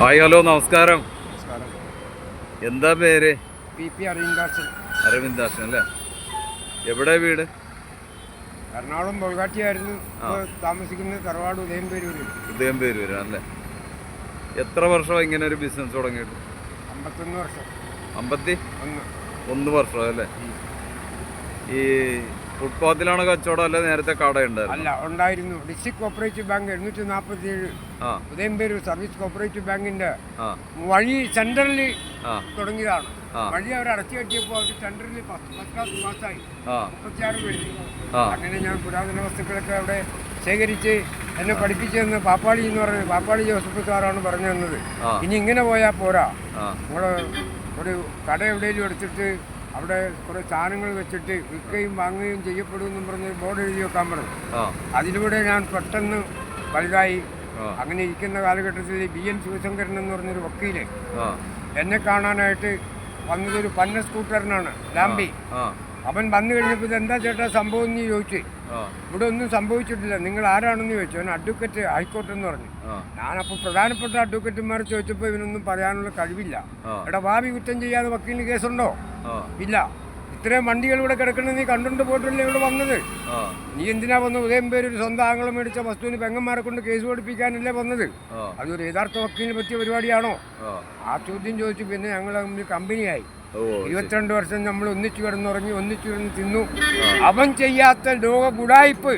Hi hello നമസ്കാരം. നമസ്കാരം. എന്താ പേര്? P P Aravindasan. അരവിന്ദാസൻ അല്ലേ? എവിടെ വീട്? എറണാകുളം താമസിക്കുന്ന താമസിക്കുന്നത് തറവാട് ഉദയംപേരൂർ ഉദയംപേരൂർ പേര് അല്ലേ? എത്ര വർഷമായി ഇങ്ങനെ ഒരു ബിസിനസ് തുടങ്ങിയിട്ട്? അമ്പത്തൊന്ന് വർഷം. അമ്പത്തി ഒന്ന്. ഒന്ന് വർഷം അല്ലേ? ഈ ഫുട്പാത്തിലാണ് കച്ചവടം അല്ല നേരത്തെ കടയുണ്ടായിരുന്നു? അല്ല ഉണ്ടായിരുന്നു. ഡിസ്ട്രിക്ട് കോപ്പറേറ്റീവ് ബാങ്ക് എണ്ണൂറ്റി നാൽപ്പത്തി ഏഴ് ഉദയംപേരൂർ സർവീസ് കോപ്പറേറ്റീവ് ബാങ്കിന്റെ വഴി ആ. തുടങ്ങിയതാണ്. വഴി അവർ അടച്ചു കെട്ടിയപ്പോൾ അവർ സെൻട്രലിൽ ഫസ്റ്റ് ക്ലാസ് പാസ്സായി. ആ. മുപ്പത്തിയാറ് പേര്. അങ്ങനെ ഞാൻ പുരാതന വസ്തുക്കളൊക്കെ അവിടെ ശേഖരിച്ച് എന്നെ പഠിപ്പിച്ചു തന്ന പാപ്പാളി എന്ന് പറഞ്ഞു പാപ്പാളി ജോസഫ് സാറാണ് പറഞ്ഞു തന്നത്. ഇനി ഇങ്ങനെ പോയാൽ പോരാ. നമ്മൾ ഒരു കട എവിടെയെങ്കിലും എടുത്തിട്ട് അവിടെ കുറെ സാധനങ്ങൾ വെച്ചിട്ട് വിൽക്കുകയും വാങ്ങുകയും ചെയ്യപ്പെടുമെന്നും പറഞ്ഞ് ബോർഡ് എഴുതി വെക്കാൻ പറഞ്ഞു. അതിലൂടെ ഞാൻ പെട്ടെന്ന് വലുതായി. അങ്ങനെ ഇരിക്കുന്ന കാലഘട്ടത്തിൽ ബി എൻ ശിവശങ്കരൻ എന്ന് പറഞ്ഞൊരു വക്കീൽ എന്നെ കാണാനായിട്ട് വന്നതൊരു പന്ന സ്കൂട്ടറിനാണ് ലാംബി. അവൻ വന്നു കഴിഞ്ഞപ്പോൾ ഇത് എന്താ ചേട്ടാ സംഭവം എന്ന് ചോദിച്ചു ഇവിടെ ഒന്നും സംഭവിച്ചിട്ടില്ല നിങ്ങൾ ആരാണെന്ന് ചോദിച്ചു. അവൻ അഡ്വക്കേറ്റ് ഹൈക്കോർട്ടെന്ന് പറഞ്ഞു. ഞാനപ്പോൾ പ്രധാനപ്പെട്ട അഡ്വക്കേറ്റുമാർ ചോദിച്ചപ്പോൾ ഇവനൊന്നും പറയാനുള്ള കഴിവില്ല. എടാ ഭാവി കുറ്റം ചെയ്യാതെ വക്കീലിന് കേസുണ്ടോ? ഇല്ല. ഇത്രയും വണ്ടികൾ ഇവിടെ കിടക്കുന്നത് നീ കണ്ടുകൊണ്ട് പോയിട്ടല്ലേ ഇവിടെ വന്നത്? നീ എന്തിനാ വന്നത് ഉദയം പേര് ഒരു സ്വന്തം ആംഗളം മേടിച്ച വസ്തുവിന് പെങ്ങന്മാരെ കൊണ്ട് കേസ് പഠിപ്പിക്കാനല്ലേ വന്നത്? അതൊരു യഥാർത്ഥ വക്കീലിനെ പറ്റിയ പരിപാടിയാണോ? ആ. ചോദ്യം ചോദിച്ചു പിന്നെ ഞങ്ങൾ തമ്മിൽ കമ്പനിയായി. ഇരുപത്തിരണ്ട് വർഷം നമ്മൾ ഒന്നിച്ചു കിടന്നുറങ്ങി ഒന്നിച്ചു കിടന്ന് തിന്നു. അവൻ ചെയ്യാത്ത ലോക ഗുഡായിപ്പ്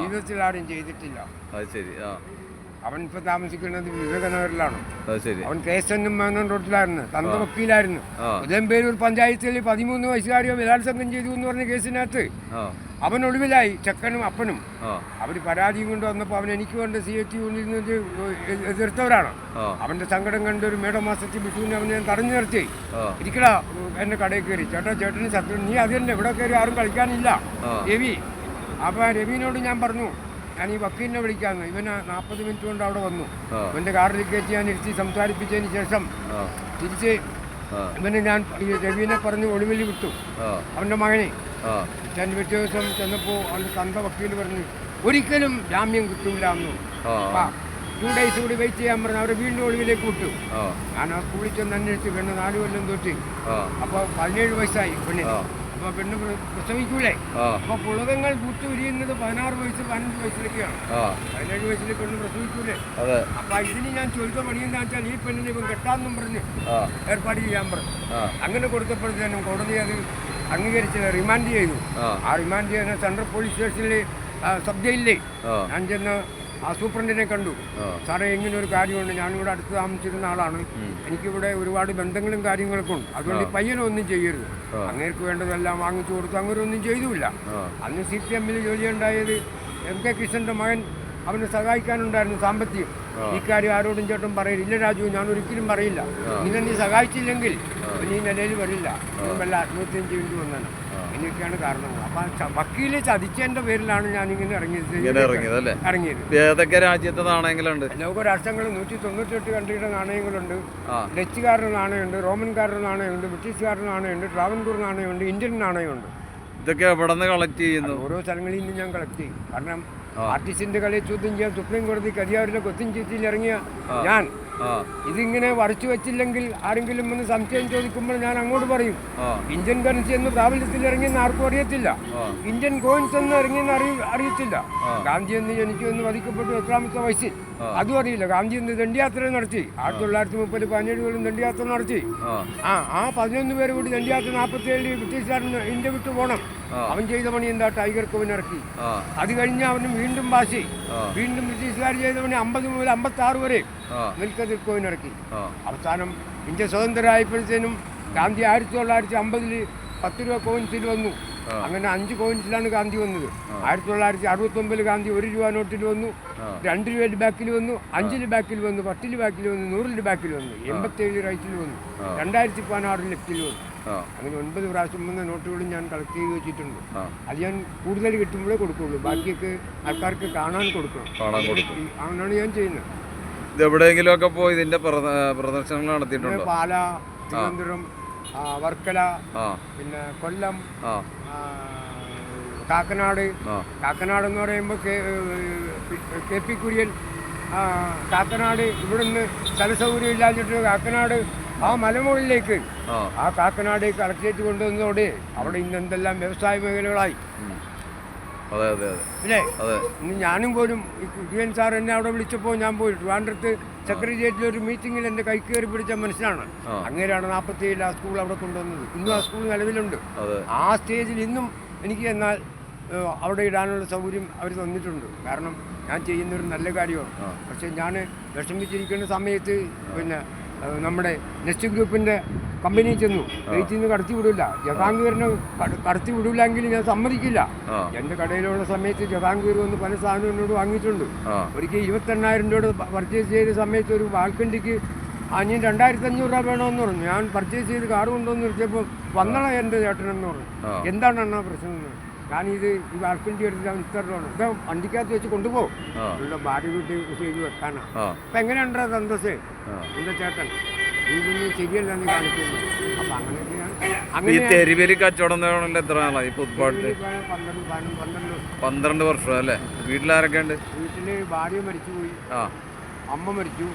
ജീവിതത്തിൽ ആരും ചെയ്തിട്ടില്ല. അത് ശരി ആ. അവൻ ഇപ്പൊ താമസിക്കുന്നത് വിവേകനഗറിലാണ്. അവൻ കേസന്നും മേനോൻ റോഡിലായിരുന്നു. തന്ത വക്കീലായിരുന്നു. ഉദയംപേരൂർ പഞ്ചായത്തിൽ പതിമൂന്ന് വയസ്സുകാരിയോ ബലാത്സംഗം ചെയ്തു എന്ന് പറഞ്ഞ കേസിനകത്ത്. അവൻ ഒളിവിലായി ചെക്കനും അപ്പനും. അവർ പരാതിയും കൊണ്ട് വന്നപ്പോൾ അവൻ എനിക്ക് വേണ്ട സി എ ടി യൂണിൽ നിന്ന് എതിർത്തവരാണ്. അവന്റെ സങ്കടം കണ്ട് ഒരു മേടമാസത്തിൽ വിഷുവിന് അവനെ ഞാൻ തടഞ്ഞു നിർത്തി. ഇരിക്കടാ എന്നെ കടയിൽ കയറി. ചേട്ടാ ചേട്ടന് ശത്രു നീ അത് തന്നെ ഇവിടെ കയറി ആരും കളിക്കാനില്ല. രവി ആ രവിനോട് ഞാൻ പറഞ്ഞു ഞാൻ ഈ വക്കീലിനെ വിളിക്കാന്ന്. ഇവന് നാൽപ്പത് മിനിറ്റ് കൊണ്ട് അവിടെ വന്നു. ഇവന്റെ കാറിൽ കയറ്റി ഞാൻ ഇരുത്തി സംസാരിപ്പിച്ചതിന് ശേഷം തിരിച്ച് ഇവന് ഞാൻ ഈ രവീനെ പറഞ്ഞ് ഒളിവിൽ വിട്ടു. അവന്റെ മകനെ. ഞാൻ പിറ്റേ ദിവസം ചെന്നപ്പോൾ അവന്റെ തന്ത വക്കീൽ പറഞ്ഞു ഒരിക്കലും ജാമ്യം കിട്ടൂല എന്നു ടു ഡേയ്സ് കൂടി വെയിറ്റ് ചെയ്യാൻ പറഞ്ഞു അവരെ വീണ്ടും ഒളിവിലേക്ക് വിട്ടു. ഞാൻ ആ സ്കൂളിൽ ചെന്ന് അന്വേഷിച്ചു പെണ്ണ് നാല് കൊല്ലം തൊട്ട്. അപ്പൊ അപ്പോൾ പതിനേഴ് വയസ്സായി പെണ്ണിന്. അപ്പോൾ പെണ്ണ് പ്ര- പ്രസവിക്കൂലേ? അപ്പോൾ പുളകങ്ങൾ പൂത്ത് വിരിയുന്നത് പതിനാറ് വയസ്സ് പതിനഞ്ച് വയസ്സിലൊക്കെയാണ്. പതിനേഴ് വയസ്സിൽ പെണ്ണ് പ്രസവിക്കൂലേ? അപ്പോൾ ഇതിന് ഞാൻ ചോദിച്ച പണിയെന്താ വെച്ചാൽ ഈ പെണ്ണിനെ ഇവൻ കെട്ടാന്നും പറഞ്ഞ് ഏർപ്പാട് ചെയ്യാൻ പറഞ്ഞു. അങ്ങനെ കൊടുത്തപ്പോഴത്തേനും കോടതി അത് അംഗീകരിച്ച് റിമാൻഡ് ചെയ്തു. ആ. ആ റിമാൻഡ് ചെയ്യുന്ന സെൻട്രൽ പോലീസ് സ്റ്റേഷനിൽ സബ് ജയിലിലേ ഞാൻ ചെന്ന് ആ സൂപ്രണ്ടിനെ കണ്ടു. സാറേ ഇങ്ങനെ ഒരു കാര്യമുണ്ട്. ഞാനിവിടെ അടുത്ത് താമസിച്ചിരുന്ന ആളാണ്. എനിക്കിവിടെ ഒരുപാട് ബന്ധങ്ങളും കാര്യങ്ങളൊക്കെ ഉണ്ട്. അതുകൊണ്ട് പയ്യനൊന്നും ചെയ്യരുത്. അങ്ങേർക്ക് വേണ്ടതെല്ലാം വാങ്ങിച്ചു കൊടുത്തു. അങ്ങനെ ഒന്നും ചെയ്തുമില്ല അന്ന് സി പി എമ്മിൽ ജോലിയുണ്ടായത് എം കെ കൃഷ്ണന്റെ മകൻ അവനെ സഹായിക്കാനുണ്ടായിരുന്നു സാമ്പത്തികം. ഈ കാര്യം ആരോടും ചേട്ടൻ പറയില്ല. ഇല്ല രാജു ഞാൻ ഒരിക്കലും പറയില്ല നിന്നെ നീ സഹായിച്ചില്ലെങ്കിൽ നീ നിലയിൽ വരില്ല. വല്ല ആത്മഹത്യം ചെയ്യേണ്ടി വന്നാണ്. ഇങ്ങനെയൊക്കെയാണ് കാരണങ്ങൾ. അപ്പൊ വക്കീൽ ചതിച്ചതിന്റെ പേരിലാണ് ഞാൻ ഇങ്ങനെ ഇറങ്ങിയത് ഇറങ്ങിയത്. ഏതൊക്കെ രാജ്യത്തെ നാണയങ്ങളുണ്ട്? ലോകരാഷ്ട്രങ്ങൾ നൂറ്റി തൊണ്ണൂറ്റെട്ട് കൺട്രിയുടെ നാണയങ്ങളുണ്ട്. ഡച്ചുകാരുടെ നാണയമുണ്ട് റോമൻകാരുടെ നാണയമുണ്ട് ബ്രിട്ടീഷുകാരുടെ നാണയമുണ്ട് ട്രാവൻകൂർ നാണയമുണ്ട് ഇന്ത്യൻ നാണയമുണ്ട്. ഇതൊക്കെ എവിടെ നിന്ന് കളക്ട് ചെയ്യുന്നു ഓരോ സ്ഥലങ്ങളിൽ നിന്നും ഞാൻ കളക്ട് ചെയ്യും. കാരണം ആർട്ടിസ്റ്റിന്റെ കളിയെ ചോദ്യം ചെയ്യാൻ സുപ്രീം കോടതി കരിയാറിലെ കൊത്തിൻ ചീറ്റിൽ ഇറങ്ങിയ ഞാൻ. ഇതിങ്ങനെ വരച്ചു വെച്ചില്ലെങ്കിൽ ആരെങ്കിലും ഒന്ന് സംശയം ചോദിക്കുമ്പോൾ ഞാൻ അങ്ങോട്ട് പറയും. ഇന്ത്യൻ കറൻസി എന്ന് പ്രാബല്യത്തിൽ ഇറങ്ങിയെന്ന് ആർക്കും അറിയത്തില്ല. ഇന്ത്യൻ കോയിൻസ് എന്ന് ഇറങ്ങിയെന്ന് അറിയ അറിയത്തില്ല. ഗാന്ധി എന്ന് ജനിച്ചു എന്ന് വധിക്കപ്പെട്ടു എത്രാമത്തെ വയസ്സിൽ. അതും അറിയില്ല. ഗാന്ധി എന്ന് ദണ്ഡിയാത്ര നടത്തി. ആയിരത്തി തൊള്ളായിരത്തി മുപ്പത് പതിനേഴുകളിലും ദണ്ഡിയാത്ര നടത്തി. ആ. ആ ആ പതിനൊന്ന് പേര് കൂടി ദണ്ഡിയാത്ര നാൽപ്പത്തി ഏഴിൽ ബ്രിട്ടീഷുകാരൻ ഇന്ത്യ വിട്ടു പോകണം. അവൻ ചെയ്ത പണി എന്താ? ടൈഗർ കോവിൻ ഇറക്കി. ആ. അത് കഴിഞ്ഞ് അവന് വീണ്ടും വാശി. വീണ്ടും ബ്രിട്ടീഷുകാർ ചെയ്ത പണി അമ്പത് മുതൽ അമ്പത്തി ആറ് വരെ ആ. കോവിനിറക്കി കോവിൻ ഇറക്കി. ആ. അവസാനം ഇന്ത്യ സ്വതന്ത്രമായപ്പോഴത്തേനും ഗാന്ധി ആയിരത്തി തൊള്ളായിരത്തി അമ്പതിൽ പത്ത് രൂപ കോവിൻസിൽ വന്നു. അങ്ങനെ അഞ്ച് പോയിന്റിലാണ് ഗാന്ധി വന്നത്. ആയിരത്തി തൊള്ളായിരത്തി അറുപത്തി ഒമ്പതിൽ ഗാന്ധി ഒരു രൂപ നോട്ടിൽ വന്നു രണ്ട് രൂപയുടെ ബാക്കിൽ വന്നു അഞ്ചിൽ ബാക്കിൽ വന്നു പത്തിൽ ബാക്കിൽ വന്നു നൂറിന് ബാക്കിൽ വന്നു എൺപത്തേഴ് റൈറ്റിൽ വന്നു രണ്ടായിരത്തി പതിനാറ് ലെഫ്റ്റിൽ വന്നു. അങ്ങനെ ഒൻപത് പ്രാവശ്യം വന്ന നോട്ടുകളും ഞാൻ കളക്ട് ചെയ്ത് വെച്ചിട്ടുണ്ട്. അത് ഞാൻ കൂടുതൽ കിട്ടുമ്പോഴേ കൊടുക്കുള്ളൂ. ബാക്കിയൊക്കെ ആൾക്കാർക്ക് കാണാൻ കൊടുക്കണം. അങ്ങനെയാണ് ഞാൻ ചെയ്യുന്നത്. ഇത് എവിടെയെങ്കിലുമൊക്കെ പോയി ഇതിന്റെ പ്രദ- പ്രദർശനങ്ങൾ നടത്തിയിട്ടുണ്ട്? പാല തിരുവനന്തപുരം വർക്കല പിന്നെ കൊല്ലം കാക്കനാട്. കാക്കനാട് എന്ന് പറയുമ്പോൾ കെ പി കുര്യൻ കാക്കനാട്. ഇവിടുന്ന് സ്ഥലസൗകര്യം ഇല്ലാഞ്ഞിട്ട് കാക്കനാട് ആ മലമുകളിലേക്ക് ആ. കാക്കനാട് കളക്ടറേറ്റ് കൊണ്ടുവന്നതോടെ അവിടെ ഇന്ന് എന്തെല്ലാം വ്യവസായ മേഖലകളായി. അല്ലേ? ഇന്ന് ഞാനും പോലും കുര്യൻ സാർ എന്നെ അവിടെ വിളിച്ചപ്പോൾ ഞാൻ പോയി ട്രിവാൻഡ്രത്ത് സെക്രട്ടേറിയറ്റിൽ ഒരു മീറ്റിങ്ങിൽ എന്റെ കൈ കയറി പിടിച്ച മനുഷ്യനാണ്. അങ്ങനെയാണ് അങ്ങനെയാണ് നാൽപ്പത്തിയേഴിൽ ആ സ്കൂൾ അവിടെ കൊണ്ടുവന്നത്. ഇന്നും ആ സ്കൂൾ നിലവിലുണ്ട്. ആ സ്റ്റേജിൽ ഇന്നും എനിക്ക് എന്നാൽ അവിടെ ഇടാനുള്ള സൗകര്യം അവർ തന്നിട്ടുണ്ട്. കാരണം ഞാൻ ചെയ്യുന്ന ഒരു നല്ല കാര്യമാണ്. പക്ഷെ ഞാൻ വിഷമിച്ചിരിക്കുന്ന സമയത്ത് പിന്നെ നമ്മുടെ നെസ്റ്റ് ഗ്രൂപ്പിന്റെ കമ്പനി ചെന്നു. വെയിറ്റിൽ നിന്ന് കടത്തി വിടില്ല. ജഹാംഗീറിനെ കട- കടത്തി വിടില്ലെങ്കിൽ ഞാൻ സമ്മതിക്കില്ല. എന്റെ എന്റെ കടയിലുള്ള സമയത്ത് ജഹാംഗീർ വന്ന് പല സാധനം എന്നോട് വാങ്ങിയിട്ടുണ്ട്. ഒരിക്കൽ ഇരുപത്തെണ്ണായിരം രൂപ പർച്ചേസ് ചെയ്ത സമയത്ത് ഒരു വാൽക്കണ്ടിക്ക് അനിയൻ രണ്ടായിരത്തി അഞ്ഞൂറ് രൂപ വേണമെന്ന് പറഞ്ഞു. ഞാൻ പർച്ചേസ് ചെയ്ത് കാറ് കൊണ്ടുവന്ന് വെച്ചപ്പോൾ വന്നണ എന്റെ ചേട്ടനെന്ന് പറഞ്ഞു. എന്താണ് അണ്ണാ പ്രശ്നം എന്ന്? ഞാനിത് ഈ വാൽക്കണ്ടി എടുത്തിട്ട് അവൻ ഇത്ര ഇത് വണ്ടിക്കകത്ത് വെച്ച് കൊണ്ടുപോകും. ഇവിടെ ഭാര്യ വീട്ടിൽ ചെയ്ത് വെക്കാനാണ് അപ്പൊ എങ്ങനെയുണ്ടാ സന്തോഷേ? ആ. എന്റെ ചേട്ടൻ? ഇതൊന്നും ശരിയല്ല എന്ന് കാണിക്കുന്നു അപ്പം ഈ അങ്ങനെ തെരുവേലി കച്ചവടം തുടങ്ങണല്ലോ എത്ര നാളായി ഈ ഫുട്പാട്ട് പന്ത്രണ്ട് പന്ത്രണ്ട് പന്ത്രണ്ട് വർഷം അല്ലേ? വീട്ടിലാരൊക്കെ ഉണ്ട് വീട്ടിൽ ഭാര്യ മരിച്ചുപോയി. ആ. അമ്മ മരിച്ചു.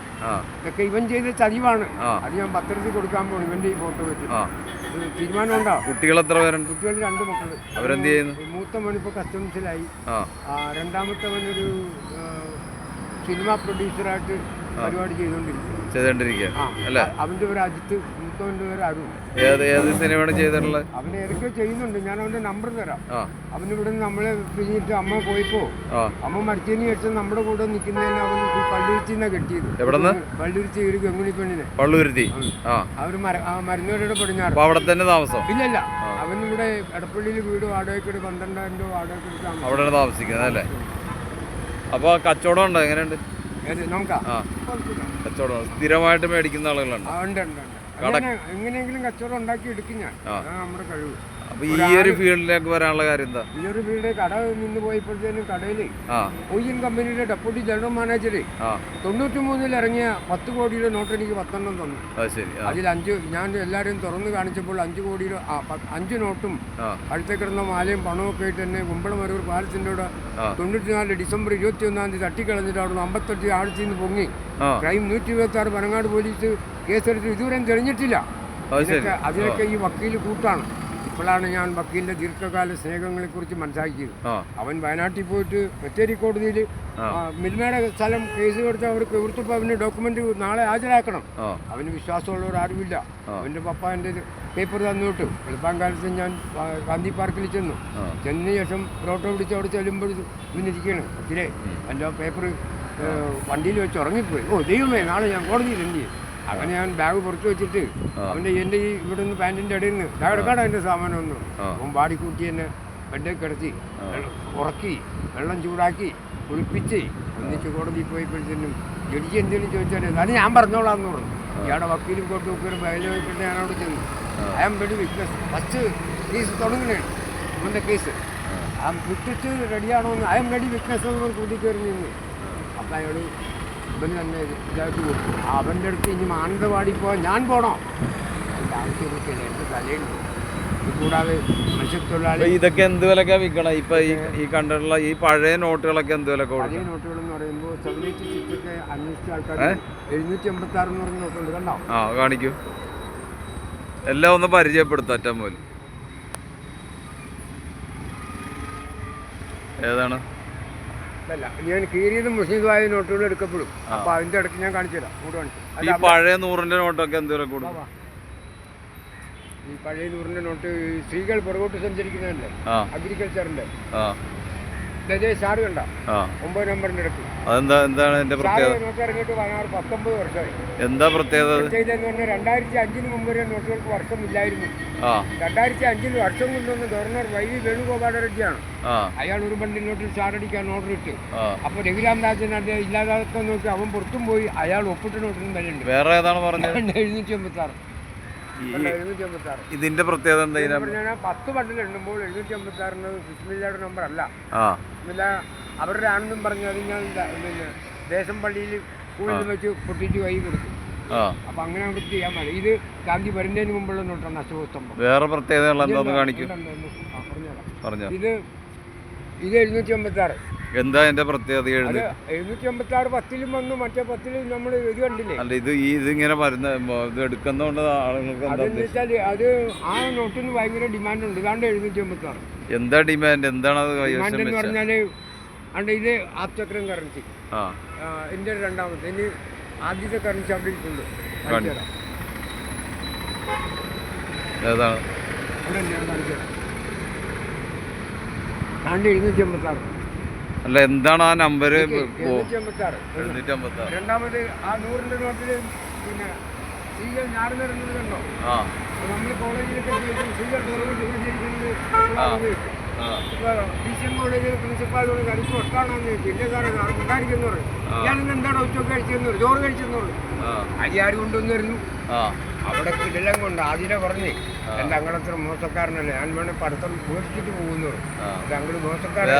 ഇതൊക്കെ ഇവൻ ചെയ്ത ചതിവാണ്. അത് ഞാൻ പത്രത്തിൽ കൊടുക്കാൻ പോകും ഇവന്റെ ഈ ഫോട്ടോ വെച്ച്. തീരുമാനം ഉണ്ടോ കുട്ടികൾ എത്ര പേരുണ്ട്? കുട്ടികൾ രണ്ട് മക്കൾ. അവരെന്ത് ചെയ്യുന്നു? മൂത്ത മോനിപ്പോൾ കസ്റ്റംസിലായി. രണ്ടാമത്തെ ആ, സിനിമ പ്രൊഡ്യൂസറായിട്ട് പരിപാടി ചെയ്തോണ്ടിരിക്കും അവന്റെ ഒരു അജിത്ത്. പേര് അരുൺ ഏത് ഏത് സിനിമയാണ് ചെയ്തിട്ടുള്ളത്? അവൻ ഏതൊക്കെ ചെയ്യുന്നുണ്ട്. ഞാൻ അവന്റെ നമ്പർ തരാം. ആ. അവൻ ഇവിടെ നിന്ന് നമ്മളെ പിരിഞ്ഞിട്ട് അമ്മ പോയിപ്പോ അമ്മ മരിച്ചതിന് ശേഷം നമ്മുടെ കൂടെ നിൽക്കുന്നതിന് അവൻ പള്ളിരുത്തിന്നാണ് കെട്ടിയത്. എവിടെന്ന്? പള്ളിരുത്തി ഒരു ഗംഗുണി പെണ്ണിനെ. പള്ളുരുത്തി ആ. മരുന്നുകളുടെ പടിഞ്ഞാറ്. അവിടെ തന്നെ താമസം? ഇല്ലല്ല. അവനിവിടെ എടപ്പള്ളിയിൽ വീട് വാടകയ്ക്ക് പന്ത്രണ്ടായിരം രൂപ വാടകയ്ക്ക് എടുത്താണ് അവിടെയാണ് താമസിക്കുന്നത് അല്ലേ? അപ്പൊ കച്ചവടം ഉണ്ടോ? എങ്ങനെയുണ്ട്? നോക്കാ ആ. കച്ചവടം. സ്ഥിരമായിട്ട് മേടിക്കുന്ന ആളുകളുണ്ട്. ഉണ്ട് ഉണ്ട്. എങ്ങനെയെങ്കിലും കച്ചവടം ഉണ്ടാക്കി എടുക്കും ഞാൻ. നമ്മുടെ കഴിവ്. അപ്പൊ ഈ ഒരു ഫീൽഡിലേക്ക് വരാനുള്ള കാര്യം എന്താ? ഈ ഒരു ഫീൽഡ് കട നിന്ന് പോയപ്പോഴത്തേനും കടയിൽ ഒയ്യൻ കമ്പനിയുടെ ഡെപ്യൂട്ടി ജനറൽ മാനേജർ ആ. തൊണ്ണൂറ്റി മൂന്നിൽ ഇറങ്ങിയ പത്ത് കോടിയുടെ നോട്ട് എനിക്ക് പത്തെണ്ണം തന്നു. അതിൽ അഞ്ച് ഞാൻ എല്ലാവരെയും തുറന്ന് കാണിച്ചപ്പോൾ അഞ്ച് കോടിയുടെ അഞ്ച് നോട്ടും അടുത്ത കിടന്ന മാലയും പണവും ഒക്കെ ആയിട്ട് തന്നെ കുമ്പളമരൂർ പാലത്തിന്റെ കൂടെ തൊണ്ണൂറ്റിനാല് ഡിസംബർ ഇരുപത്തി ഒന്നാം തീയതി തട്ടിക്കളഞ്ഞിട്ട് അവിടെ അമ്പത്തെട്ട് ആഴ്ചയിൽ നിന്ന് പൊങ്ങി. ക്രൈം നൂറ്റി ഇരുപത്തി ആറ് പനങ്ങാട് പോലീസ് കേസെടുത്ത് ഇതുവരെയും തെളിഞ്ഞിട്ടില്ല. അതിനൊക്കെ അതിനൊക്കെ ഈ വക്കീൽ കൂട്ടാണ്. ഇപ്പോഴാണ് ഞാൻ വക്കീലിന്റെ ദീർഘകാല സ്നേഹങ്ങളെ കുറിച്ച് മനസ്സിലാക്കിയത്. അവൻ വയനാട്ടിൽ പോയിട്ട് ബത്തേരി കോടതിയിൽ മിൽമയുടെ സ്ഥലം കേസ് കൊടുത്ത് അവർക്ക് കൊടുത്തപ്പോൾ അവന് ഡോക്യുമെന്റ് നാളെ ഹാജരാക്കണം. അവന് വിശ്വാസമുള്ളവർ ആരുമില്ല. അവന്റെ പപ്പ എന്റെ പേപ്പർ തന്നോട്ട്. വെളുപ്പാൻ കാലത്ത് ഞാൻ ഗാന്ധി പാർക്കിൽ ചെന്നു. ചെന്ന ചെന്നതിന് ശേഷം ഓട്ടോ പിടിച്ച് അവിടെ ചെല്ലുമ്പോൾ ഇന്നിരിക്കുകയാണ് ഒത്തിരി എന്റെ പേപ്പർ വണ്ടിയിൽ വെച്ച് ഉറങ്ങിപ്പോയി. ഓ ദൈവമേ നാളെ ഞാൻ കോടതിയിൽ എന്ത് ചെയ്യും? അങ്ങനെ ഞാൻ ബാഗ് പുറത്ത് വെച്ചിട്ട് അവന്റെ എന്റെ ഈ ഇവിടെ നിന്ന് പാന്റിന്റെ ഇടയിൽ നിന്ന് ബാഗ് എടുക്കാടാ അതിന്റെ സാമാനം ഒന്നും. അവൻ വാടിക്കൂട്ടി എന്നെ ബെഡിൽ കിടത്തി ഉറക്കി വെള്ളം ചൂടാക്കി കുളിപ്പിച്ച് ഒന്നിച്ച് കോടതിയിൽ പോയപ്പോഴത്തേനും ജഡ്ജി എന്തെങ്കിലും ചോദിച്ചാൽ അത് ഞാൻ പറഞ്ഞോളാം എന്ന് പറഞ്ഞു ഇയാളുടെ വക്കീലും കോട്ട് വക്കീലും നോക്കി ഞാൻ ഞാനവിടെ ചെന്നു. I am very witness first case തുടങ്ങുകയാണ് അവന്റെ കേസ് ആ. വിട്ടിട്ട് റെഡിയാണോ എന്ന് ഐ എം റെഡി വിറ്റ്നസ് എന്ന് കയറി നിന്ന്. അപ്പം അയാൾ ഇവന് തന്നെ ഇതാക്കി കൊടുത്തു. അവന്റെ അടുത്ത് ഇനി മാനന്തവാടി പോകാൻ ഞാൻ പോകണോ എന്റെ ആവശ്യമൊന്നുമില്ല എന്റെ തലയുണ്ട്. കൂടാതെ മത്സ്യത്തൊഴിലാളി ഇതൊക്കെ എന്ത് വിലക്കാ വിൽക്കണം? ഇപ്പൊ ഈ കണ്ടിട്ടുള്ള ഈ പഴയ നോട്ടുകളൊക്കെ എന്ത് വിലക്കെ പഴയ നോട്ടുകൾ എന്ന് പറയുമ്പോൾ സെവൻ എയ്റ്റി സിക്സ് ഒക്കെ അന്വേഷിച്ച ആൾക്കാർ എഴുന്നൂറ്റി എൺപത്തി ആറ് എന്ന് പറഞ്ഞ നോട്ടുണ്ട് കണ്ടോ? ആ കാണിക്കൂ. എല്ലാം ഒന്ന് പരിചയപ്പെടുത്താം അറ്റം പോലും ഏതാണ്? അല്ല ഞാൻ കീറിയതും മുസ്ലിമായ നോട്ടുകൾ എടുക്കപ്പെടും. അപ്പൊ അതിന്റെ ഇടയ്ക്ക് ഞാൻ കാണിച്ചു തരാം. അങ്ങോട്ട് കാണിച്ചു ഈ പഴയ നൂറിന്റെ നോട്ടൊക്കെ എന്ത് വില ഈ പഴയ നൂറിന്റെ നോട്ട് സ്ത്രീകൾ പുറകോട്ട് സഞ്ചരിക്കുന്നതല്ലേ? അഗ്രികൾച്ചറിന്റെ സാറ് കണ്ട. ഒമ്പത് നമ്പറിന്റെ അടുത്ത്. അതെന്താ എന്താണ് എന്റെ പ്രത്യേകത? പത്തൊമ്പത് വർഷമായി. എന്താ പ്രത്യേകത അത്? പറഞ്ഞാൽ രണ്ടായിരത്തി അഞ്ചിന് മുമ്പ് വരെ നോട്ടുകൾക്ക് വർഷമില്ലായിരുന്നു. ആ. രണ്ടായിരത്തി അഞ്ചിൽ വർഷം കൊണ്ടുവന്ന ഗവർണർ വൈ വി റെഡ്ഡിയാണ്. ആ. അയാൾ ഒരു ബണ്ടിൽ നോട്ടിൽ ചാടടിക്കാൻ ഓർഡർ ഇട്ടു. അപ്പോൾ രഘുരാം രാജൻ അദ്ദേഹം ഇല്ലാതാക്കാൻ നോക്കി അവൻ പുറത്തും പോയി അയാൾ ഒപ്പിട്ട നോട്ടിനും വേറെ ഏതാണ് പറഞ്ഞത്? എഴുന്നൂറ്റി ആറ് ഇതിന്റെ പ്രത്യേകത എന്താ പത്ത് ബണ്ടിൽ എണ്ണുമ്പോൾ എഴുന്നൂറ്റി അമ്പത്തി ആറിന് ബിസ്മില്ലയുടെ നമ്പർ അല്ല ബിസ്മില്ല അവരുടെ ആണെന്നും പറഞ്ഞു അത് ഞാൻ പിന്നെ ദേശം പള്ളിയിൽ കൂടുതൽ വെച്ച് പൊട്ടിച്ച് കൈ കൊടുക്കും. അപ്പൊ അങ്ങനെ അവിടെ ചെയ്യാൻ പാടില്ല. ഇത് ഗാന്ധി വരുന്നതിന് മുമ്പുള്ള നോട്ടാണ് അശോകസ്തംഭം വേറെ പ്രത്യേകതകൾ എന്താന്ന് കാണിക്കൂ. പറഞ്ഞോ. ഇത് ഇത് എഴുന്നൂറ്റി അമ്പത്തി ആറ് എന്താ എന്റെ പ്രത്യേകത എഴുന്നൂറ്റി അമ്പത്തി ആറ് പത്തിലും വന്നു. മറ്റേ പത്തിലും നമ്മൾ ഇത് കണ്ടില്ലേ? അല്ല ഇത് ഈ ഇതിങ്ങനെ വരുന്ന ഇത് എടുക്കുന്നതുകൊണ്ട് ആളുകൾക്ക് അതെന്ന് വെച്ചാൽ അത് ആ നോട്ടിന് ഭയങ്കര ഡിമാൻഡ് ഉണ്ട് ഇതാണ്ട് എഴുന്നൂറ്റി അമ്പത്തി ആറ് എന്താ ഡിമാൻഡ്? എന്താണ് അത് ഡിമാൻഡ് എന്ന് പറഞ്ഞാൽ അണ്ട് ഇത് ആപ്ചക്രം കറൻസി ഇന്ത്യ രണ്ടാമത്തെ ഇനി ആദ്യത്തെ കറൻസി അവിടെ എഴുന്നൂറ്റി എൺപത്തി അല്ല എന്താണ് ആ നമ്പർ രണ്ടാമത് ആ നൂറിന്റെ നോട്ടിൽ പിന്നെ സ്ത്രീകൾ ഞാറ് നിറഞ്ഞത് കണ്ടോ? ആ. നമ്മൾ കോളേജിലൊക്കെ സ്ത്രീകൾ കുറവ് ജോലി ചെയ്തിരുന്നത് ആ ഡി സി എം കോളേജിൽ പ്രിൻസിപ്പാളോട് കളിച്ച് ഒട്ടാണെന്ന് ചോദിച്ചു ഇല്ല സാറേ ഉണ്ടായിരിക്കുന്നു പറഞ്ഞു ഞാനിന്ന് എന്താണ് ഉച്ചയ്ക്ക് കഴിച്ചെന്ന് ചോറ് കഴിച്ചെന്ന് പറഞ്ഞു ആ. അരി ആര് കൊണ്ടുവന്നിരുന്നു അവിടെ കിടിലം കൊണ്ട് ആദ്യമേ പറഞ്ഞേ എന്റെ അങ്ങളത്ര മോശക്കാരനല്ലേ? ഞാൻ വേണേ പഠിത്തം പേടിച്ചിട്ട് പോകുന്നു അങ്ങനെ അങ്ങോട്ട് മോശക്കാരൻ.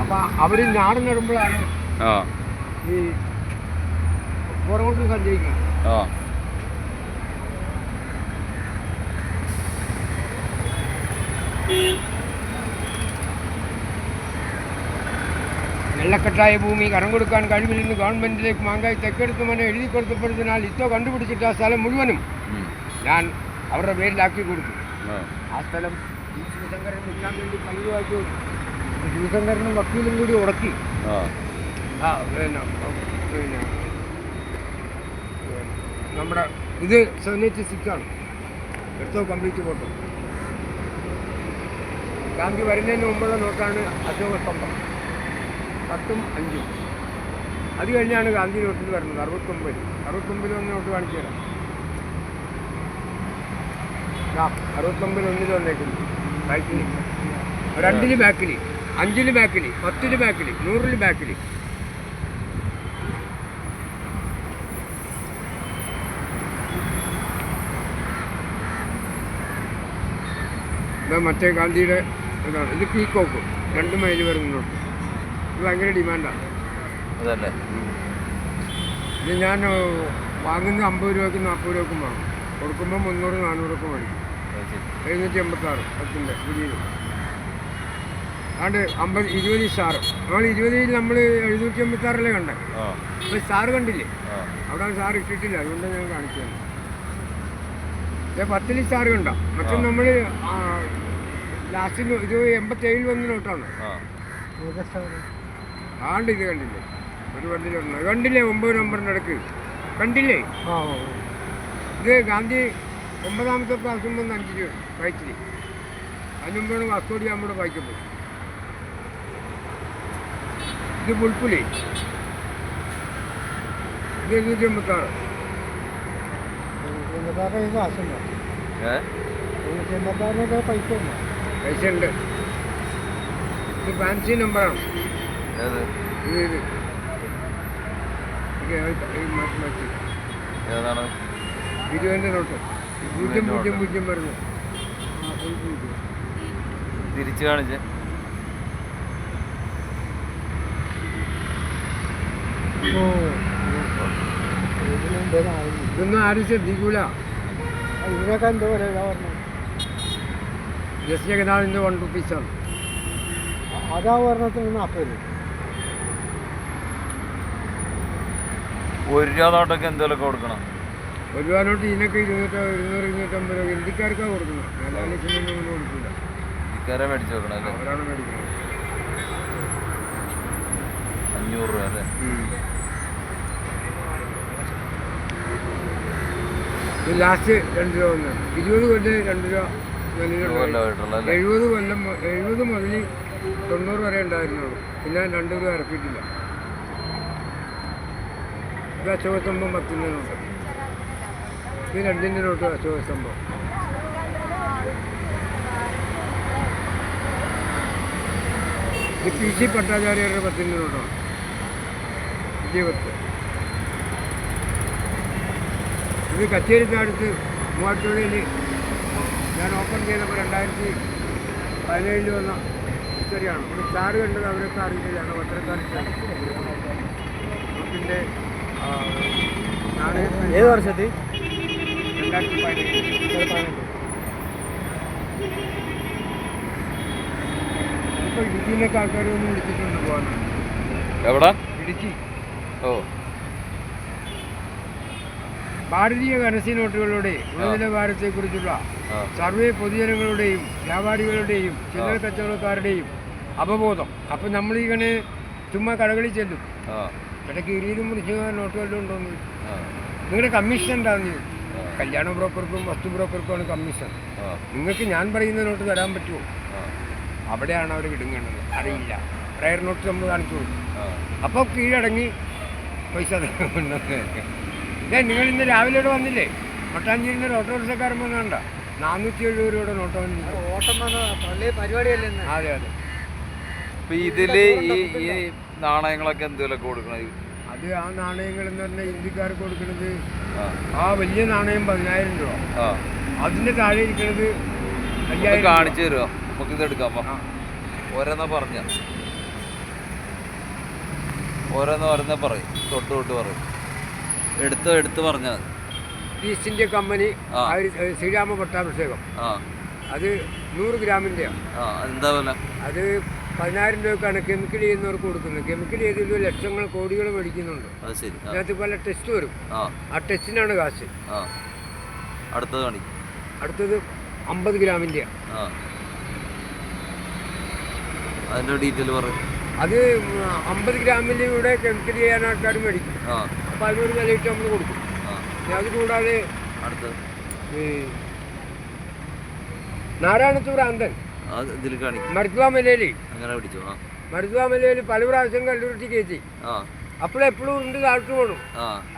അപ്പൊ അവർ നടുമ്പോഴാണ് ആ. ഈ പുറകോട്ട് സഞ്ചരിക്കുന്നത് ആ. വെള്ളക്കെട്ടായ ഭൂമി കരം കൊടുക്കാൻ കഴിവില്ലെന്ന് ഗവൺമെന്റിലേക്ക് മാങ്കായി തെക്കെടുത്തുമെന്ന് മനെ എഴുതി കൊടുത്തപ്പെടുന്നതിനാൽ ഇത്തോ കണ്ടുപിടിച്ചിട്ട് ആ സ്ഥലം മുഴുവനും. ഞാൻ അവരുടെ പേരിലാക്കി കൊടുത്തു. ആ. സ്ഥലം ഈ ശിവശങ്കരൻ നിൽക്കാൻ വേണ്ടി കൊടുത്തു. ശിവശങ്കരനും വക്കീലും കൂടി ഉടക്കി. ആ പിന്നെ പിന്നെ നമ്മുടെ ഇത് സെവന്റി സിക്സ് ആണ് എടുത്തോ കംപ്ലീറ്റ് ഫോട്ടോ ഗാന്ധി വരുന്നതിന് മുമ്പുള്ള നോട്ടാണ് അശോക സ്തംഭം. പത്തും അഞ്ചും. അത് കഴിഞ്ഞാണ് ഗാന്ധി നോട്ടിൽ വരുന്നത് അറുപത്തൊമ്പത് അറുപത്തൊമ്പതിൽ ഒന്ന് നോട്ട് കാണിച്ചു തരാം. ആ അറുപത്തൊമ്പതിൽ ഒന്നിൽ വന്നേക്കുന്നു. ബാക്കിൽ രണ്ടിന് ബാക്കിൽ അഞ്ചിന് ബാക്കിൽ പത്തിന് ബാക്കിൽ നൂറിന് ബാക്കിൽ ഇത് മറ്റേ ഗാന്ധിയുടെ ഇതാണ്. ഇത് പീക്കോക്ക് രണ്ട് മൈൽ വരുന്നുണ്ട് ഇത് ഭയങ്കര ഡിമാൻഡാണ് അതല്ലേ? ഇത് ഞാൻ വാങ്ങുന്ന അമ്പത് രൂപയ്ക്ക് നാൽപ്പത് രൂപയ്ക്കും വാങ്ങും. കൊടുക്കുമ്പോൾ മുന്നൂറ് നാനൂറൊക്കെ മേടിക്കും. എഴുന്നൂറ്റി എൺപത്തി ആറ് പത്തിന്റെ പുതിയത് അതുകൊണ്ട് അമ്പത് ഇരുപത് സ്റ്റാർ നമ്മൾ ഇരുപതിൽ നമ്മൾ എഴുന്നൂറ്റി എൺപത്തി ആറിലെ കണ്ടേ അപ്പോൾ സ്റ്റാർ കണ്ടില്ലേ? അവിടെ സ്റ്റാർ ഇട്ടിട്ടില്ല. അതുകൊണ്ട് ഞാൻ കാണിച്ചു തന്നെ പത്തിൽ സ്റ്റാർ കണ്ടോ? മറ്റും നമ്മൾ ലാസ്റ്റിൽ ഇത് എൺപത്തേഴിൽ വന്ന നോട്ടാണ്. ആ. ആണ്ട് ഇത് കണ്ടില്ലേ? ഒരു വണ്ടിയിൽ വന്നു. കണ്ടില്ലേ? ഒമ്പത് നമ്പറിന്റെ ഇടയ്ക്ക്. കണ്ടില്ലേ? ഇത് ഗാന്ധി ഒമ്പതാമത്തെ പ്രാവശ്യം വന്ന് അഞ്ച് രൂപ വയറ്റിൽ അതിന് മുമ്പാണ് വാസ്കോടി നമ്മുടെ വായിക്കപ്പെട്ടു ഇത് പുൽപ്പുലി. ഇത് എഴുന്നൂറ്റി എൺപത്താറ്. ഏ? പൈസ ഉണ്ട്. ഇത് ഫാൻസി നമ്പറാണ് ഇത് ഇത്. ഇത് ഏത് ഈ മാറ്റി മാറ്റി ഏതാണ്? ഇരുപതിന്റെ നോട്ട് പൂജ്യം പൂജ്യം പൂജ്യം വരുന്നു തിരിച്ചു കാണിച്ചേ. ഇതൊന്നും ആരും ശ്രദ്ധിക്കൂല. ഇതിനൊക്കെ എന്തോ പറയാ പറഞ്ഞു ജസ്റ്റ് ജഗന്നാഥിന്റെ വൺ റുപ്പീസാണ് അതാ നിന്ന് നാൽപ്പത് ഒരു രൂപ നോട്ടൊക്കെ എന്തെങ്കിലുമൊക്കെ കൊടുക്കണം. ഒരു രൂപ നോട്ട് ഇതിനൊക്കെ ഇരുന്നൂറ്റോ ഇരുന്നൂറ് ഇരുന്നൂറ്റമ്പത് രൂപ. ഹിന്ദിക്കാർക്കാണ് കൊടുക്കുന്നത്. ഒന്നും കൊടുക്കില്ല. ഹിന്ദിക്കാരെ മേടിച്ചു വെക്കണം അല്ലേ? അവരാണ് മേടിക്കുന്നത്. അഞ്ഞൂറ് രൂപ അല്ലേ? ഇത് ലാസ്റ്റ് രണ്ട് രൂപ ഇരുപത് കൊല്ലം രണ്ട് രൂപ ഒരു എഴുപത് കൊല്ലം എഴുപത് മുതൽ തൊണ്ണൂറ് വരെ ഉണ്ടായിരുന്നുള്ളൂ. പിന്നെ രണ്ടു രൂപ ഇറക്കിയിട്ടില്ല ഇത് അശോകസ്തംഭം പത്തിന്റെ നോട്ട് ഇത് രണ്ടിന്റെ നോട്ട് അശോകസ്തംഭം ഇത് പി സി ഭട്ടാചാര്യരുടെ പത്തിന്റെ നോട്ടാണ് ഇരുപത്ത് ഇത് കച്ചേരിക്കടുത്ത് മൂവാറ്റുപുഴയിൽ ഞാൻ ഓപ്പൺ ചെയ്തപ്പോൾ രണ്ടായിരത്തി പതിനേഴിൽ വന്ന ഹിസ്റ്ററിയാണ് ഒരു സ്റ്റാർ കണ്ടത് അവരൊക്കെ അറിയിച്ചതാണ് പത്രക്കാർ അതിന്റെ ഏത് വർഷത്തിൽ? രണ്ടായിരത്തി പതിനേഴ്. ഇപ്പോൾ ഇടുക്കിയിലേക്ക് ആൾക്കാരൊന്നും വിളിച്ചിട്ടുണ്ട് പോകാനാണ് എവിടെ? ഇടുക്കി. ഓ. ഭാരതീയ കറൻസി നോട്ടുകളുടെ ആ. സർവേ പൊതുജനങ്ങളുടെയും വ്യാപാരികളുടെയും ചില്ലറ കച്ചവടക്കാരുടെയും അവബോധം. അപ്പം നമ്മൾ ഇങ്ങനെ ചുമ്മാ കടകളിൽ ചെല്ലും. ഇടയ്ക്ക് ഇരിയതും മുറിച്ച് നോട്ട് വല്ലതും ഉണ്ടോന്ന്. നിങ്ങളുടെ കമ്മീഷൻ എന്താണെന്ന് കല്യാണ ബ്രോക്കർക്കും വസ്തു ബ്രോക്കർക്കുമാണ് കമ്മീഷൻ നിങ്ങൾക്ക് ഞാൻ പറയുന്ന നോട്ട് തരാൻ പറ്റുമോ? അവിടെയാണ് അവർ വിടുങ്ങേണ്ടത് അറിയില്ല. പ്രയർ നോട്ട് നമ്മൾ കാണിച്ചു കൊടുക്കും. അപ്പോൾ കീഴടങ്ങി പൈസ കൊണ്ടുവന്ന് ഇതേ നിങ്ങൾ ഇന്ന് രാവിലെ ഇവിടെ വന്നില്ലേ? മട്ടാഞ്ചേരിയിൽ നിന്ന് ഒരു ഓട്ടോറിക്ഷക്കാരൻ വന്നണ്ട നാനൂറ്റി എഴുപത് രൂപയുടെ നോട്ട് ഓട്ടം പരിപാടിയല്ലേ അതെ അതെ. അപ്പൊ ഇതിൽ ഈ ഈ നാണയങ്ങളൊക്കെ എന്തെങ്കിലുമൊക്കെ കൊടുക്കണം അത് ആ നാണയങ്ങൾ എന്ന് പറഞ്ഞാൽ ഇന്ത്യക്കാർക്ക് കൊടുക്കുന്നത് ആ. വലിയ നാണയം പതിനായിരം രൂപ. അതിന്റെ താഴെ ഇരിക്കുന്നത് അയ്യായിരം രൂപ. കാണിച്ചു തരുമോ നമുക്ക് ഇത് എടുക്കാം. ഓരോന്നാ പറഞ്ഞ. ഓരോന്ന് ഓരോന്നേ പറയും. തൊട്ട് തൊട്ട് പറയും. എടുത്ത് എടുത്ത് പറഞ്ഞാൽ മതി. East India company Sreerama Pattabhishekam. അത് നൂറ് ഗ്രാമിന്റെയാണ് ആ എന്താ വില? അത് പതിനായിരം രൂപക്കാണ് കെമിക്കൽ ചെയ്യുന്നവർക്ക് കൊടുക്കുന്നത്. കെമിക്കൽ ചെയ്തിട്ട് ലക്ഷങ്ങൾ കോടികൾ മേടിക്കുന്നുണ്ട്. അതിനകത്ത് പല ടെസ്റ്റ് വരും. ആ. ടെസ്റ്റിനാണ് കാശ്. അടുത്തത് കാണിക്കും. അടുത്തത് അമ്പത് അതിന്റെ ഡീറ്റെയിൽ പറയും. അത് അമ്പത് ഗ്രാമിന്റെ കൂടെ കെമിക്കൽ ചെയ്യാൻ ആൾക്കാർ മേടിക്കും. അപ്പോൾ അതിനൊരു വിലയിട്ട് നമ്മൾ കൊടുക്കും. അത് കൂടാതെ ഈ ആ മരുത്തുവാ പല പ്രാവശ്യം കല്ലുരുട്ടി കയറ്റി അപ്പോഴെപ്പോഴും ഉണ്ട് താഴ്ത്തു പോണു.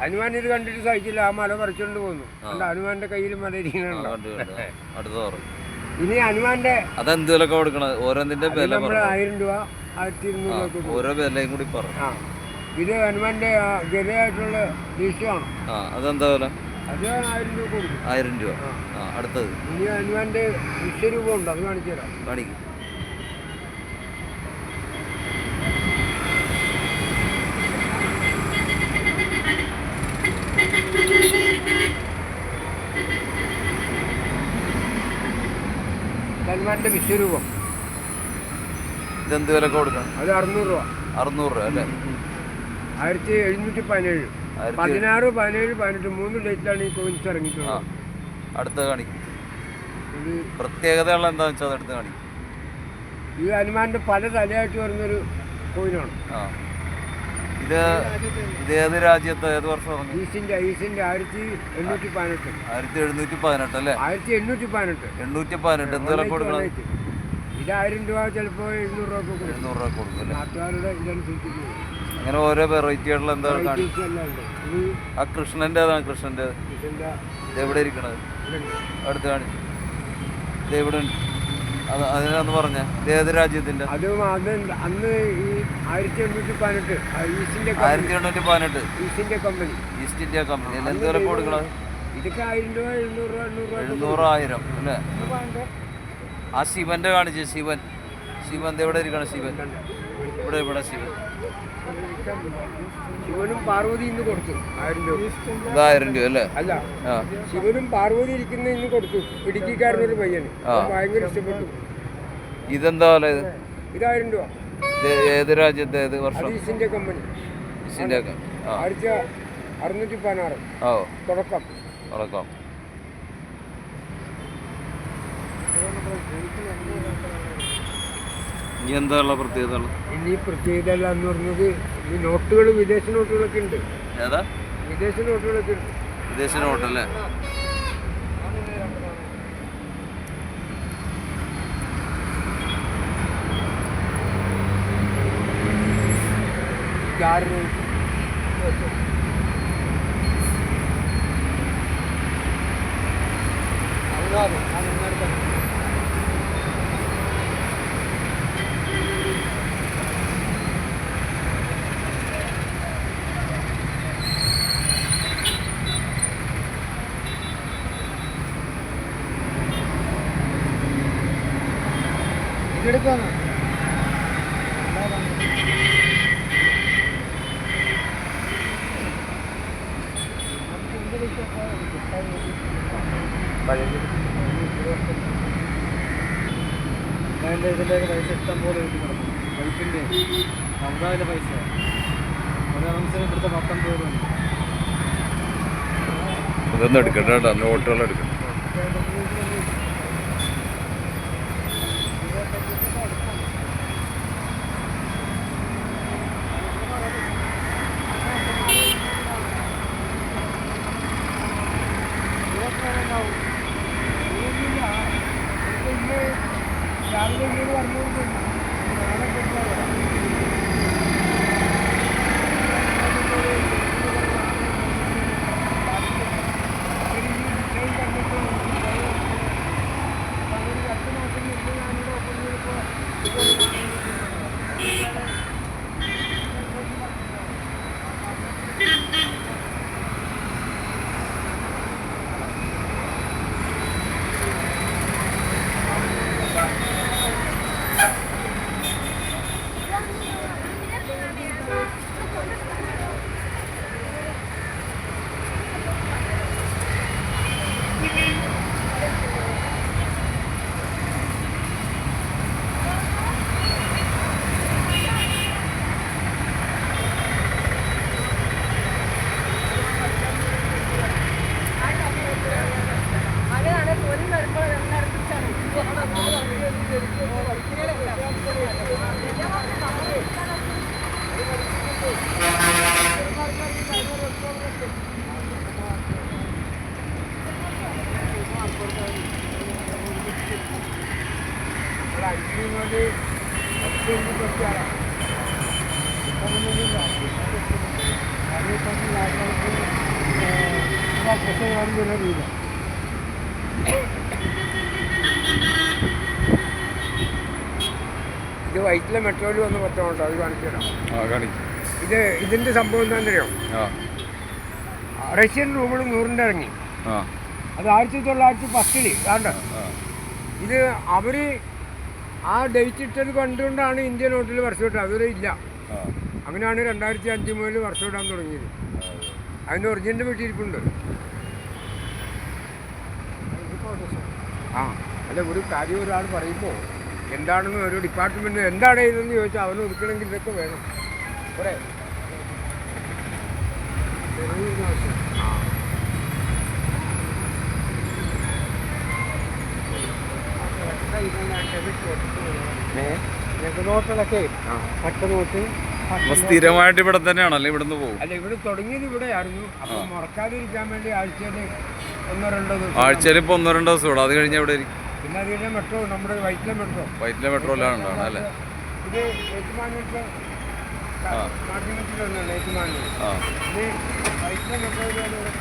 ഹനുമാൻ ഇത് കണ്ടിട്ട് സഹിച്ചില്ല ആ മല പറിച്ചുകൊണ്ട് പോന്നു. ഹനുമാന്റെ കയ്യിൽ മല ഇരിക്കുന്നുണ്ടോ ഇനി ഹനുമാന്റെ കൊടുക്കണത്? ഓരോന്നിന്റെ വില ആയിരം രൂപ ആയിരത്തി ഇരുന്നൂറ് ഓരോ വിലയും കൂടി പറ. ആ. ഇത് ഹനുമാന്റെ ഗതയായിട്ടുള്ള ദൃശ്യമാണ് ആ അതെന്താ വില? അത് ആയിരം രൂപ കൊടുക്കും. ആയിരം രൂപ. ആ. അടുത്തത്? ഇനി ഹനുമാന്റെ വിശ്വരൂപം ഉണ്ട് അത് കാണിച്ചു തരാം. കാണിക്കും. ഹനുമാന്റെ വിശ്വരൂപം ഇതെന്ത് വില കൊടുക്കണം? അത് അറുന്നൂറ് രൂപ. അറുന്നൂറ് രൂപ അല്ലേ? ആയിരത്തി എഴുന്നൂറ്റി പതിനേഴ്. പതിനാറ് പതിനേഴ് പതിനെട്ട് മൂന്ന് ഡേറ്റിലാണ് ഈ കോയിൻസ് ഇറങ്ങിയിട്ടുള്ളത്. അടുത്തത് കാണിക്കും ഇത് പ്രത്യേകതകൾ എന്താ വെച്ചാൽ അതെടുത്ത് കാണിക്കും ഈ ഹനുമാന്റെ പല തലയായിട്ട് വരുന്നൊരു കോയിനാണ്. ഇത് ഇത് ഏത് രാജ്യത്ത് ഏത് വർഷം ഇറങ്ങി? ഈസ്റ്റിന്റെ ഈസ്റ്റിന്റെ ആയിരത്തി എണ്ണൂറ്റി പതിനെട്ട്. ആയിരത്തി എഴുന്നൂറ്റി പതിനെട്ട് അല്ലേ? ആയിരത്തി എണ്ണൂറ്റി പതിനെട്ട്. എണ്ണൂറ്റി പതിനെട്ട്. എന്ത് വില കൊടുക്കണം? ഇത് ആയിരം രൂപ ചിലപ്പോൾ എഴുന്നൂറ് രൂപ കൊടുക്കും. എഴുന്നൂറ് രൂപ കൊടുക്കും നാട്ടുകാരുടെ ഇതനുസരിച്ച് പോകും. അങ്ങനെ ഓരോ വെറൈറ്റി ആയിട്ടുള്ള എന്താ ആ കൃഷ്ണന്റെ അതാണ് കൃഷ്ണന്റെ? എവിടെ ഇരിക്കണത്. അടുത്ത് കാണിച്ചു എവിടെ ഉണ്ട്? അത് അതിനാന്ന് പറഞ്ഞ. ഏത് രാജ്യത്തിന്റെ? അന്ന് ആയിരത്തി എണ്ണൂറ്റി പതിനെട്ട് ആയിരത്തി എണ്ണൂറ്റി പതിനെട്ട്. ഈസ്റ്റിന്റെ കമ്പനി. East India company. എന്ത് വില കൊടുക്കണത്? ഇതൊക്കെ ആയിരം രൂപ എഴുന്നൂറ് രൂപ എണ്ണൂറ് രൂപ എഴുന്നൂറ് ആയിരം അല്ലേ? ആ ശിവന്റെ കാണിച്ചു ശിവൻ. ശിവൻ എവിടെ ഇരിക്കണം ശിവൻ? ഇവിടെ ഇവിടെ ശിവൻ. ശിവനും പാർവതി ഇന്ന് കൊടുത്തു. ആയിരം രൂപ. ആയിരം രൂപ അല്ലേ? അല്ല ശിവനും പാർവതി ഇരിക്കുന്ന ഇന്ന് കൊടുത്തു. ഇടുക്കിക്കാരനൊരു പയ്യന്. ഭയങ്കര ഇഷ്ടപ്പെട്ടു. ഇതെന്താ വില ഇത്? ഇതായിരം രൂപ. ഏത് രാജ്യത്തെ ഏത് വർഷം? അത് ഈസ്റ്റിന്റെ കമ്പനി. ഈസ്റ്റ് ഇന്ത്യ ഒക്കെ. ആ. ആയിരത്തി അറുന്നൂറ്റി പതിനാറ്. ഓ. തുടക്കം. ഇനി എന്താ ഉള്ള പ്രത്യേകതകൾ ഇനി പ്രത്യേകത എന്ന് പറഞ്ഞത് ഈ നോട്ടുകൾ വിദേശ നോട്ടുകളൊക്കെ ഉണ്ട്. ഏതാ? വിദേശ നോട്ടുകളൊക്കെ ഉണ്ട്. വിദേശ നോട്ടല്ലേ? ആറ് ഇതെടുക്കാന്ന് അതിന്റെ ഇതിന്റെയൊക്കെ പൈസ ഇഷ്ടം പോലെ കിട്ടി കിടക്കും ഗൾഫിന്റെ പൈസ. ഇതൊന്നും കേട്ടോ. നോട്ടുകൾ എടുക്കണം. അറിയില്ല ഇത് വൈറ്റിലെ മെട്രോയിൽ വന്ന് പത്രമുണ്ട് അത് കാണിച്ചു തരാം. ഇത് ഇതിന്റെ സംഭവം എന്താണെന്നറിയോ? ആ. റഷ്യൻ റൂബിൾ നൂറിന്റെ ഇറങ്ങി. അത് ആയിരത്തി തൊള്ളായിരത്തി പത്തിൽ കാണ്ട? ഇത് അവർ ആ ഡേറ്റ് ഇട്ടത് കണ്ടുകൊണ്ടാണ് ഇന്ത്യൻ നോട്ടിൽ വർഷം അതുവരെ ഇല്ല. അങ്ങനെയാണ് രണ്ടായിരത്തി അഞ്ച് മുതൽ വർഷം ഇടാൻ തുടങ്ങിയത് അതിന്റെ ഒറിജിനൽ വീട്ടിരിപ്പുണ്ട് ആ. അല്ല ഒരു കാര്യം ഒരാൾ പറയുമ്പോൾ എന്താണെന്ന് ഒരു ഡിപ്പാർട്ട്മെന്റ് എന്താണ് ഇതെന്ന് ചോദിച്ചാൽ അവന് ഒതുക്കണമെങ്കിൽ ഇതൊക്കെ വേണം. ഇവിടെ ആ നോട്ടുകളൊക്കെ ആ പട്ട് നോട്ട് അപ്പൊ സ്ഥിരമായിട്ട് ഇവിടെ തന്നെയാണല്ലേ ഇവിടുന്ന് പോകും? അല്ല ഇവിടെ തുടങ്ങിയത് ഇവിടെ ആയിരുന്നു അപ്പൊ മുറക്കാതിരിക്കാൻ വേണ്ടി ആഴ്ചയിൽ ഒന്നോ രണ്ടോ ദിവസം ആഴ്ചയിൽ ഇപ്പൊ ഒന്നോ രണ്ടോ ദിവസം ഇവിടെ അത് കഴിഞ്ഞ ഇവിടെ പിന്നെ പിന്നെ കഴിഞ്ഞാൽ മെട്രോ നമ്മുടെ വൈറ്റിലെ മെട്രോ വൈറ്റിലെ പെട്രോലാണ് ഉണ്ടാണ് അല്ലേ? ഇത് ഏറ്റുമാനൂർക്ക് ആ. മാധ്യമത്തിലൊന്നല്ല ഏറ്റുമാനൂർ ആ. ഇത് വൈറ്റിലെ മെട്രോയിലാണ് ഇവിടെ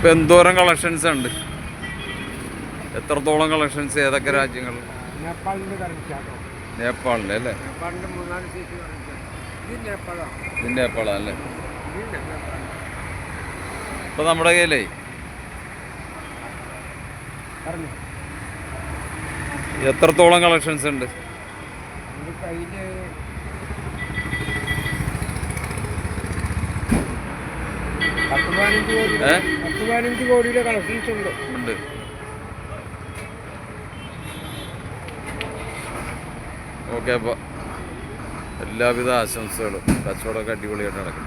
ഇപ്പം എന്തോരം കളക്ഷൻസ് ഉണ്ട്. എത്രത്തോളം കളക്ഷൻസ് ഏതൊക്കെ രാജ്യങ്ങൾ? നേപ്പാളിന്റെ അല്ലേ? ഇത് നേപ്പാളാണ് അല്ലേ? ഇപ്പം നമ്മുടെ കയ്യിലേ? എത്രത്തോളം കളക്ഷൻസ് ഉണ്ട്? എന്റെ പത്ത് പതിനഞ്ച് കോടിയുടെ കളക്ഷൻസ് ഉണ്ട്. ഉണ്ട്. ഓക്കെ അപ്പോൾ എല്ലാവിധ ആശംസകളും കച്ചവടമൊക്കെ അടിപൊളിയായിട്ട് നടക്കും